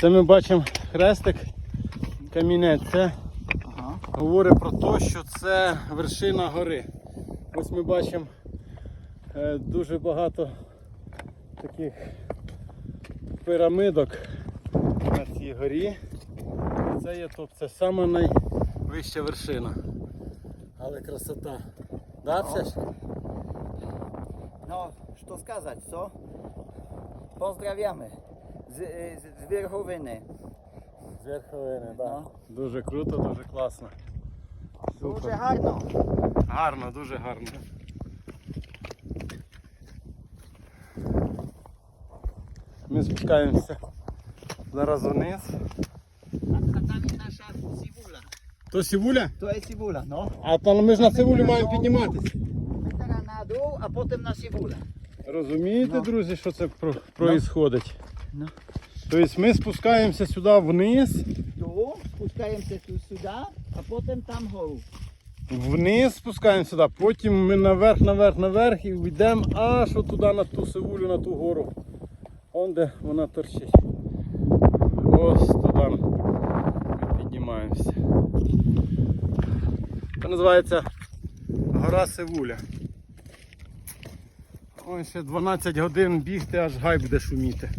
Це ми бачимо хрестик, камінець. Це Ага. говорить про те, що це вершина гори. Ось ми бачимо е, дуже багато таких пірамидок на цій горі. Це є топ, це найвища вершина. Але красота. Да, це ж? No, co skazać, co? Pozdrawiamy z, y, z, z З верховини, да. Ну. Дуже круто, дуже класно. Дуже гарно. Гарно, дуже гарно. Ми спускаємося зараз вниз. Tam jest nasza cibula. То Сівуля? To jest cibula, no. А там ми ж на Сивулі маємо підніматися. Teraz na dół, a potem na. Розумієте, Ну. друзі, що це про- Ну. Тобто ми спускаємося сюди вниз, spuszczamy tu сюди, а потім там гору. вниз спускаємося сюди, потім ми наверх, наверх, наверх і йдемо аж туди на ту Сивулю, на ту гору. Он де вона торчить. Ось туди ми піднімаємося. Це називається гора Сивуля. Ось ще 12 годин бігти, аж гай буде шуміти.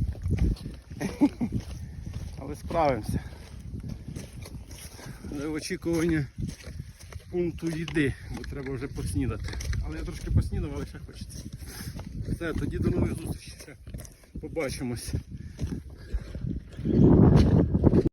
Але справимося. Вже в очікуванні пункту їди, бо треба вже поснідати. Але я трошки поснідав, але ще хочеться. Все, тоді до нових зустрічей. Побачимось.